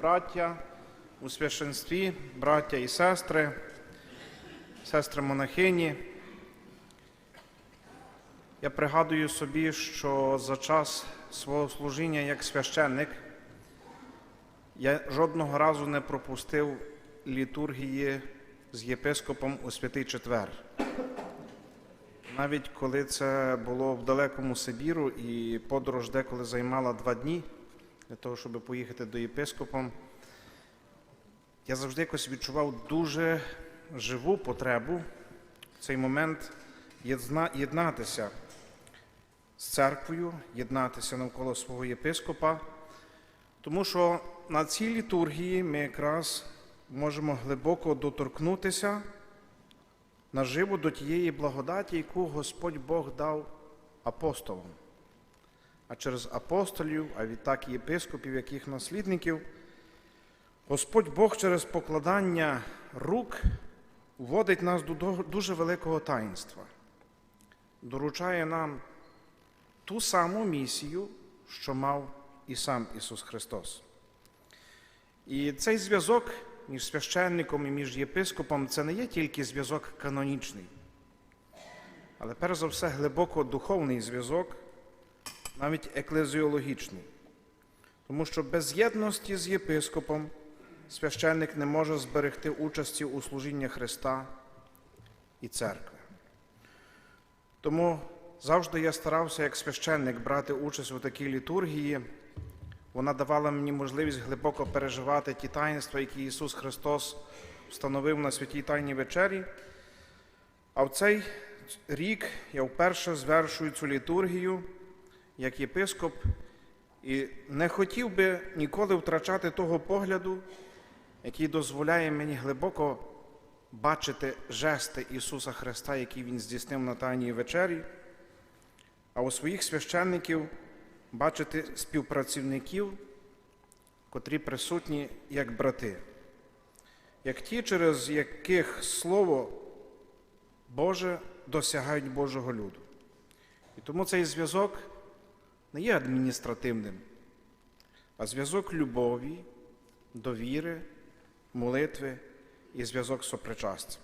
браття у священстві, браття і сестри, сестри монахині. Я пригадую собі, що за час свого служіння як священник я жодного разу не пропустив літургії з єпископом у святий четвер. Навіть коли це було в далекому Сибіру і подорож деколи займала два дні для того, щоб поїхати до єпископом, я завжди якось відчував дуже живу потребу в цей момент єднатися з церквою, єднатися навколо свого єпископа, тому що на цій літургії ми якраз можемо глибоко доторкнутися наживо до тієї благодаті, яку Господь Бог дав апостолам. А через апостолів, а відтак єпископів, яких наслідників, Господь Бог через покладання рук вводить нас до- дуже великого таїнства, доручає нам ту саму місію, що мав і сам Ісус Христос. І цей зв'язок між священником і між єпископом це не є тільки зв'язок канонічний, але перш за все глибоко духовний зв'язок, навіть еклезіологічний. Тому що без єдності з єпископом священник не може зберегти участі у служінні Христа і церкви. Тому завжди я старався як священник брати участь у такій літургії. Вона давала мені можливість глибоко переживати ті таїнства, які Ісус Христос встановив на святій Тайній вечері. А в цей рік я вперше звершую цю літургію як єпископ і не хотів би ніколи втрачати того погляду, який дозволяє мені глибоко бачити жести Ісуса Христа, які Він здійснив на Тайній вечері, а у своїх священників бачити співпрацівників, котрі присутні як брати, як ті, через яких Слово Боже досягають Божого люду. І тому цей зв'язок не є адміністративним, а зв'язок любові, довіри, молитви і зв'язок сопричастя.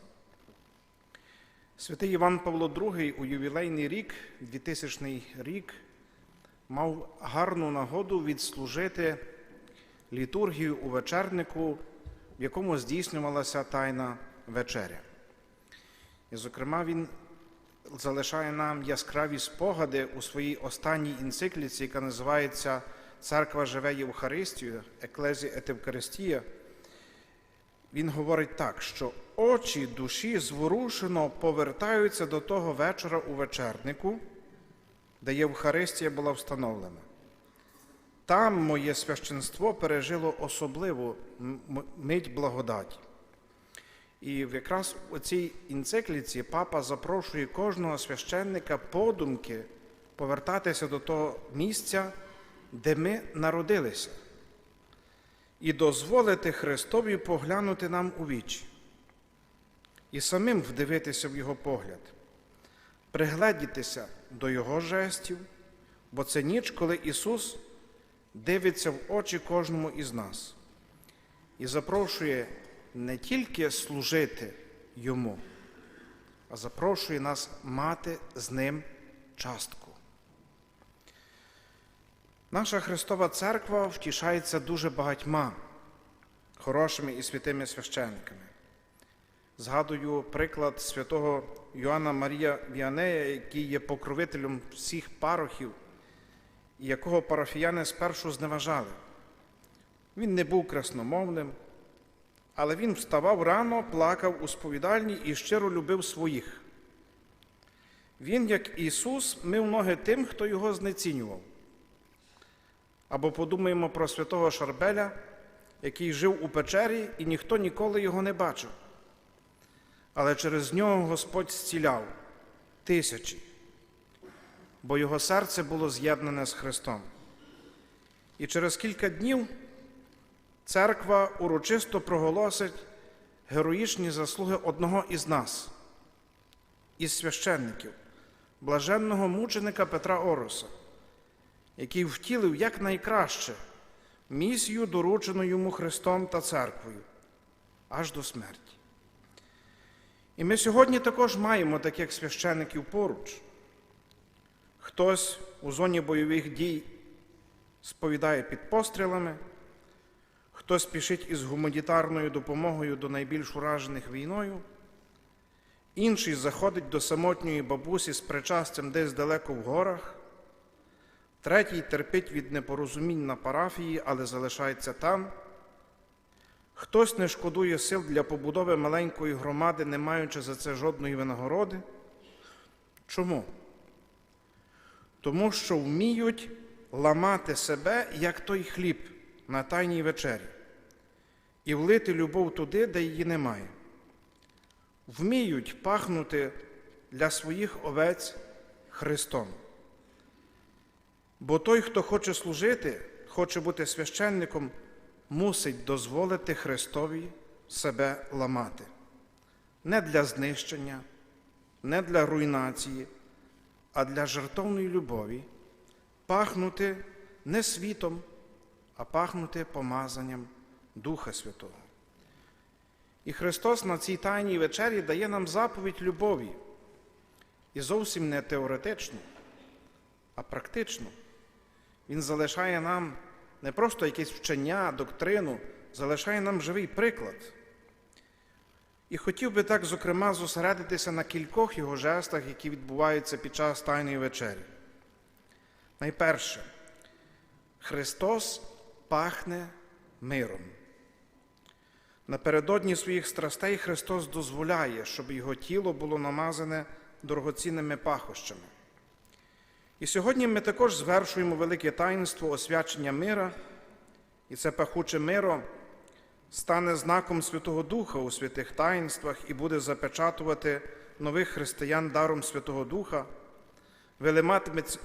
Святий Іван Павло II у ювілейний рік, 2000 рік, мав гарну нагоду відслужити літургію у вечернику, в якому здійснювалася Тайна вечеря. І, зокрема, він залишає нам яскраві спогади у своїй останній енцикліці, яка називається Церква живе Євхаристію, Еклезі Етевкаристія. Він говорить так, що очі душі зворушено повертаються до того вечора у вечернику, де Євхаристія була встановлена. Там моє священство пережило особливу мить благодаті. І якраз у цій енцикліці папа запрошує кожного священника подумки повертатися до того місця, де ми народилися, і дозволити Христові поглянути нам у вічі, і самим вдивитися в Його погляд, пригледітися до Його жестів, бо це ніч, коли Ісус дивиться в очі кожному із нас і запрошує не тільки служити Йому, а запрошує нас мати з Ним частку. Наша Христова Церква втішається дуже багатьма хорошими і святими священниками. Згадую приклад святого Йоанна Марія Віанея, який є покровителем всіх парохів, якого парафіяни спершу зневажали. Він не був красномовним, але він вставав рано, плакав у сповідальні і щиро любив своїх. Він, як Ісус, мив ноги тим, хто його знецінював. Або подумаємо про святого Шарбеля, який жив у печері і ніхто ніколи його не бачив. Але через нього Господь зціляв тисячі, бо його серце було з'єднане з Христом. І через кілька днів церква урочисто проголосить героїчні заслуги одного із нас, із священників, блаженного мученика Петра Ороса, який втілив якнайкраще місію, доручену йому Христом та церквою, аж до смерті. І ми сьогодні також маємо таких священиків поруч. Хтось у зоні бойових дій сповідає під пострілами, хтось спішить із гуманітарною допомогою до найбільш уражених війною, інший заходить до самотньої бабусі з причастям десь далеко в горах, третій терпить від непорозумінь на парафії, але залишається там. Хтось не шкодує сил для побудови маленької громади, не маючи за це жодної винагороди. Чому? Тому що вміють ламати себе, як той хліб на тайній вечері, і влити любов туди, де її немає. Вміють пахнути для своїх овець Христом. Бо той, хто хоче служити, хоче бути священником, мусить дозволити Христові себе ламати. Не для знищення, не для руйнації, а для жертовної любові, пахнути не світом, а пахнути помазанням Духа Святого. І Христос на цій тайній вечері дає нам заповідь любові. І зовсім не теоретично, а практично. Він залишає нам не просто якесь вчення, доктрину, залишає нам живий приклад. І хотів би так, зокрема, зосередитися на кількох його жестах, які відбуваються під час Тайної вечері. Найперше, Христос пахне миром. Напередодні своїх страстей Христос дозволяє, щоб його тіло було намазане дорогоцінними пахощами. І сьогодні ми також звершуємо велике таїнство освячення мира, і це пахуче миро стане знаком Святого Духа у святих таїнствах і буде запечатувати нових християн даром Святого Духа,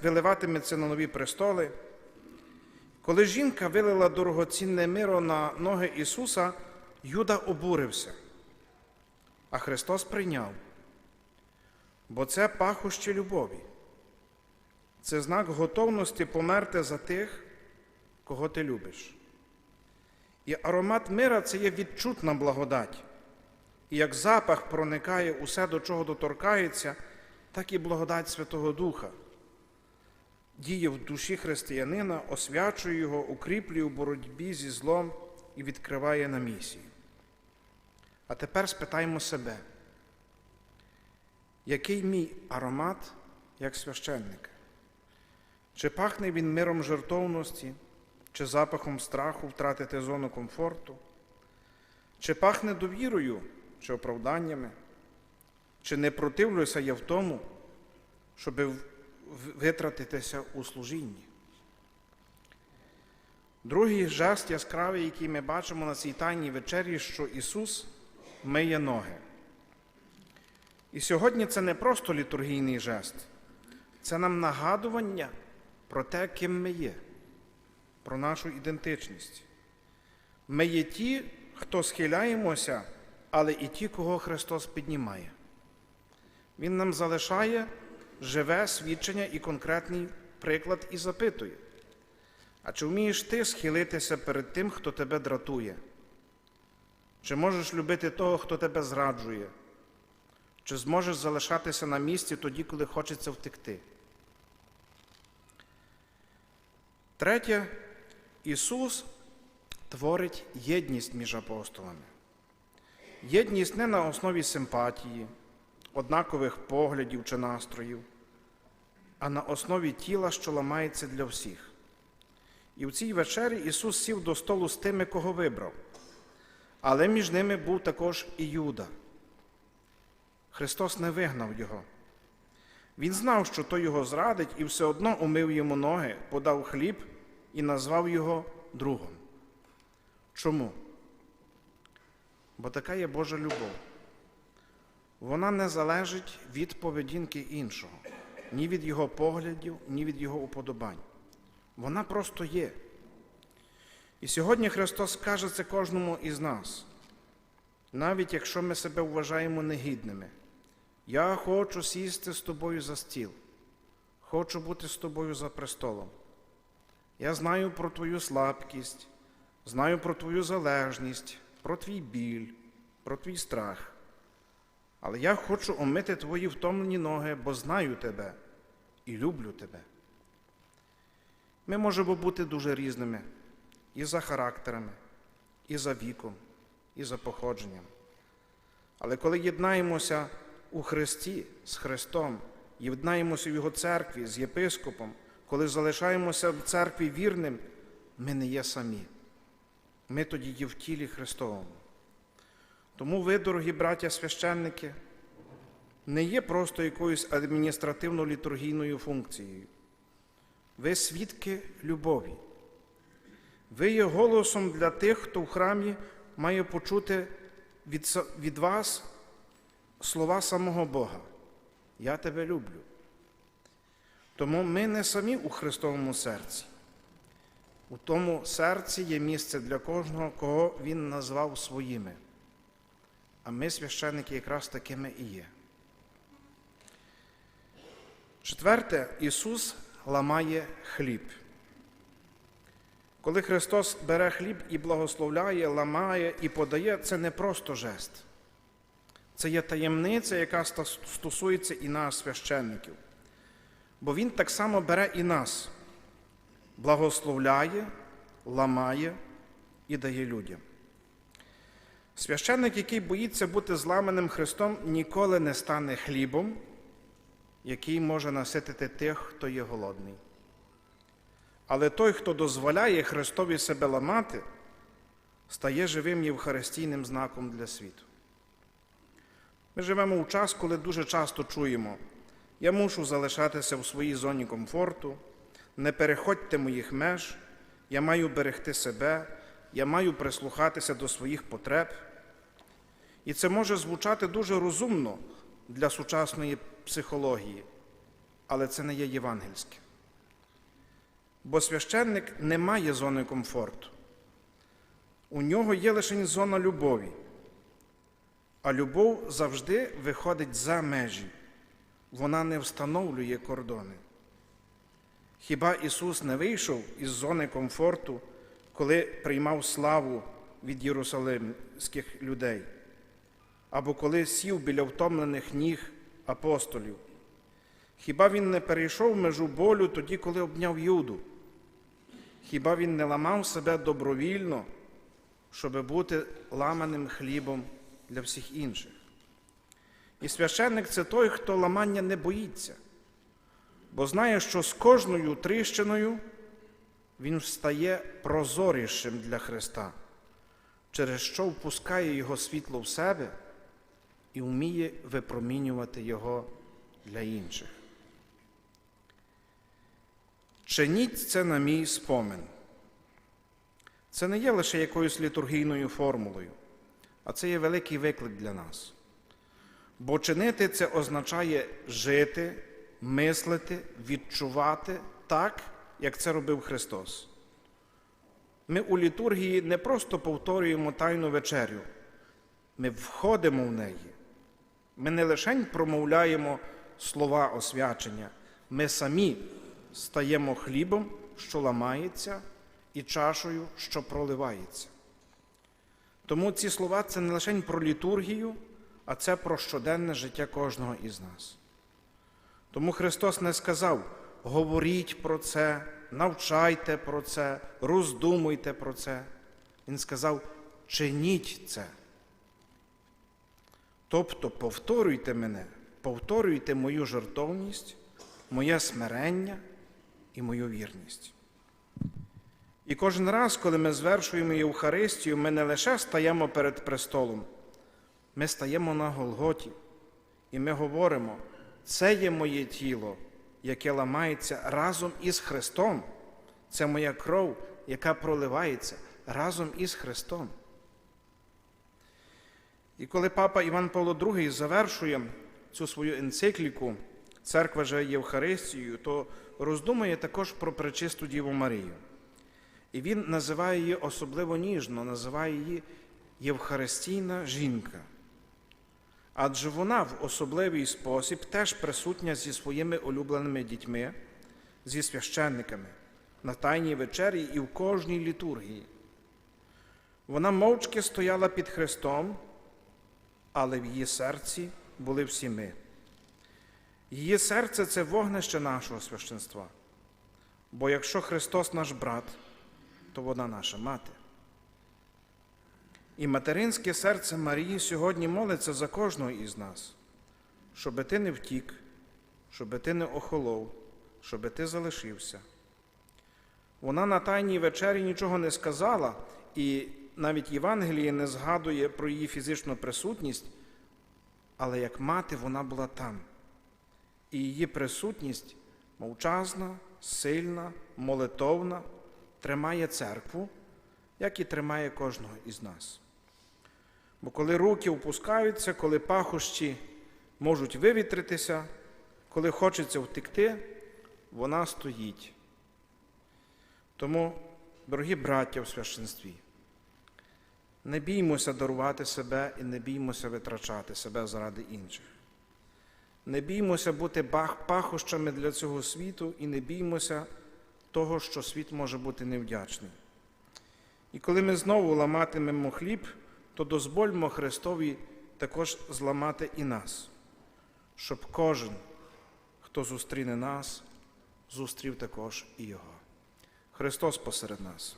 виливатиметься на нові престоли. Коли жінка вилила дорогоцінне миро на ноги Ісуса, Юда обурився, а Христос прийняв, бо це пахощі любові. Це знак готовності померти за тих, кого ти любиш. І аромат мира це є відчутна благодать. І як запах проникає усе, до чого доторкається, так і благодать Святого Духа. Діє в душі християнина, освячує його, укріплює у боротьбі зі злом і відкриває на місію. А тепер спитаємо себе, який мій аромат як священника? Чи пахне він миром жертовності, чи запахом страху втратити зону комфорту, чи пахне довірою, чи оправданнями, чи не противлюся я в тому, щоб витратитися у служінні? Другий жест яскравий, який ми бачимо на цій тайній вечері, що Ісус миє ноги. І сьогодні це не просто літургійний жест, це нам нагадування про те, ким ми є, про нашу ідентичність. Ми є ті, хто схиляємося, але і ті, кого Христос піднімає. Він нам залишає живе свідчення і конкретний приклад і запитує. А чи вмієш ти схилитися перед тим, хто тебе дратує? Чи можеш любити того, хто тебе зраджує? Чи зможеш залишатися на місці тоді, коли хочеться втекти? Третє, Ісус творить єдність між апостолами. Єдність не на основі симпатії, однакових поглядів чи настроїв, а на основі тіла, що ламається для всіх. І в цій вечері Ісус сів до столу з тими, кого вибрав, але між ними був також і Юда. Христос не вигнав його. Він знав, що той його зрадить, і все одно умив йому ноги, подав хліб і назвав його другом. Чому? Бо така є Божа любов. Вона не залежить від поведінки іншого, ні від його поглядів, ні від його уподобань. Вона просто є. І сьогодні Христос каже це кожному із нас, навіть якщо ми себе вважаємо негідними. Я хочу сісти з тобою за стіл, хочу бути з тобою за престолом. Я знаю про твою слабкість, знаю про твою залежність, про твій біль, про твій страх. Але я хочу омити твої втомлені ноги, бо знаю тебе і люблю тебе. Ми можемо бути дуже різними і за характерами, і за віком, і за походженням. Але коли єднаємося у Христі з Христом, єднаємося в Його церкві з єпископом, коли залишаємося в церкві вірним, ми не є самі. Ми тоді є в тілі Христовому. Тому ви, дорогі браття священники, не є просто якоюсь адміністративно-літургійною функцією. Ви свідки любові. Ви є голосом для тих, хто в храмі має почути від, від вас слова самого Бога. Я тебе люблю. Тому ми не самі у Христовому серці. У тому серці є місце для кожного, кого Він назвав своїми. А ми, священники, якраз такими і є. Четверте, Ісус ламає хліб. Коли Христос бере хліб і благословляє, ламає і подає, це не просто жест. Це є таємниця, яка стосується і нас, священників. Бо Він так само бере і нас, благословляє, ламає і дає людям. Священник, який боїться бути зламаним Христом, ніколи не стане хлібом, який може наситити тих, хто є голодний. Але той, хто дозволяє Христові себе ламати, стає живим євхаристійним знаком для світу. Ми живемо у час, коли дуже часто чуємо: я мушу залишатися в своїй зоні комфорту, не переходьте моїх меж, я маю берегти себе, я маю прислухатися до своїх потреб. І це може звучати дуже розумно для сучасної психології, але це не є євангельське. Бо священник не має зони комфорту. У нього є лише зона любові. А любов завжди виходить за межі, вона не встановлює кордони. Хіба Ісус не вийшов із зони комфорту, коли приймав славу від єрусалимських людей, або коли сів біля втомлених ніг апостолів? Хіба він не перейшов межу болю тоді, коли обняв Юду? Хіба він не ламав себе добровільно, щоб бути ламаним хлібом для всіх інших? І священник це той, хто ламання не боїться, бо знає, що з кожною тріщиною він стає прозорішим для Христа, через що впускає Його світло в себе і вміє випромінювати Його для інших. Чиніть це на мій спомин. Це не є лише якоюсь літургійною формулою, а це є великий виклик для нас. Бо чинити це означає жити, мислити, відчувати так, як це робив Христос. Ми у літургії не просто повторюємо Тайну вечерю, ми входимо в неї. Ми не лише промовляємо слова освячення, ми самі стаємо хлібом, що ламається, і чашею, що проливається. Тому ці слова це не лише про літургію, а це про щоденне життя кожного із нас. Тому Христос не сказав: говоріть про це, навчайте про це, роздумуйте про це. Він сказав, чиніть це. Тобто повторюйте мене, повторюйте мою жертовність, моє смирення і мою вірність. І кожен раз, коли ми звершуємо Євхаристію, ми не лише стаємо перед престолом, ми стаємо на Голготі, і ми говоримо, це є моє тіло, яке ламається разом із Христом. Це моя кров, яка проливається разом із Христом. І коли папа Іван Павло II завершує цю свою енцикліку Церква же Євхаристією, то роздумує також про пречисту Діву Марію. І він називає її особливо ніжно, називає її Євхаристійна жінка. Адже вона в особливий спосіб теж присутня зі своїми улюбленими дітьми, зі священниками на Тайній вечері і в кожній літургії. Вона мовчки стояла під Христом, але в її серці були всі ми. Її серце це вогнище нашого священства. Бо якщо Христос наш брат, то вона наша мати. І материнське серце Марії сьогодні молиться за кожного із нас, щоби ти не втік, щоби ти не охолов, щоби ти залишився. Вона на Тайній вечері нічого не сказала, і навіть Євангеліє не згадує про її фізичну присутність, але як мати вона була там. І її присутність мовчазна, сильна, молитовна, тримає церкву, як і тримає кожного із нас. Бо коли руки опускаються, коли пахощі можуть вивітритися, коли хочеться втекти, вона стоїть. Тому, дорогі браття в священстві, не біймося дарувати себе і не біймося витрачати себе заради інших. Не біймося бути пахощами для цього світу і не біймося того, що світ може бути невдячний. І коли ми знову ламатимемо хліб, то дозвольмо Христові також зламати і нас, щоб кожен, хто зустріне нас, зустрів також і Його. Христос посеред нас.